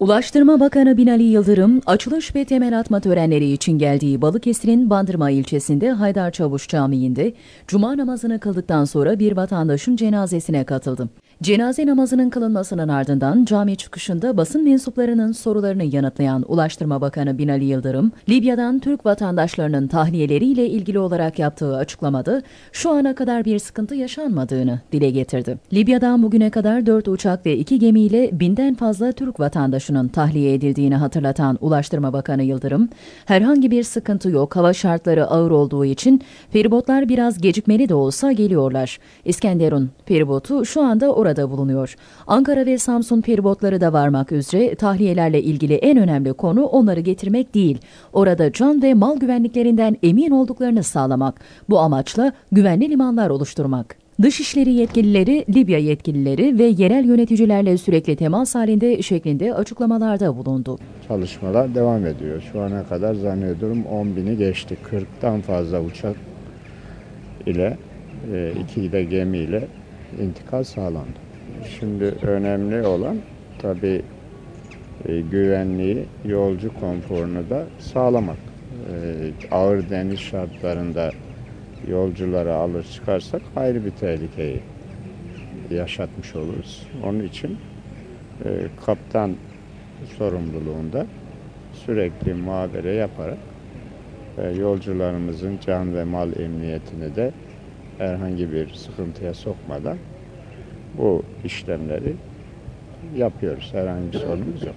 Ulaştırma Bakanı Binali Yıldırım, açılış ve temel atma törenleri için geldiği Balıkesir'in Bandırma ilçesinde Haydar Çavuş Camii'nde cuma namazını kıldıktan sonra bir vatandaşın cenazesine katıldı. Cenaze namazının kılınmasının ardından cami çıkışında basın mensuplarının sorularını yanıtlayan Ulaştırma Bakanı Binali Yıldırım, Libya'dan Türk vatandaşlarının tahliyeleriyle ilgili olarak yaptığı açıklamada şu ana kadar bir sıkıntı yaşanmadığını dile getirdi. Libya'dan bugüne kadar 4 uçak ve 2 gemiyle binden fazla Türk vatandaşının tahliye edildiğini hatırlatan Ulaştırma Bakanı Yıldırım, herhangi bir sıkıntı yok, hava şartları ağır olduğu için feribotlar biraz gecikmeli de olsa geliyorlar. İskenderun feribotu şu anda orada bulunuyor. Ankara ve Samsun feribotları da varmak üzere tahliyelerle ilgili en önemli konu onları getirmek değil. Orada can ve mal güvenliklerinden emin olduklarını sağlamak. Bu amaçla güvenli limanlar oluşturmak. Dışişleri yetkilileri, Libya yetkilileri ve yerel yöneticilerle sürekli temas halinde şeklinde açıklamalarda bulundu. çalışmalar devam ediyor. Şu ana kadar zannediyorum 10 bini geçti. 40'tan fazla uçak ile e, iki de gemiyle intikal sağlandı. Şimdi önemli olan tabii e, güvenliği, yolcu konforunu da sağlamak. E, ağır deniz şartlarında yolcuları alır çıkarsak ayrı bir tehlikeyi yaşatmış oluruz. Onun için e, kaptan sorumluluğunda sürekli muhabere yaparak e, yolcularımızın can ve mal emniyetini de herhangi bir sıkıntıya sokmadan bu işlemleri yapıyoruz. Herhangi bir sorunumuz yok.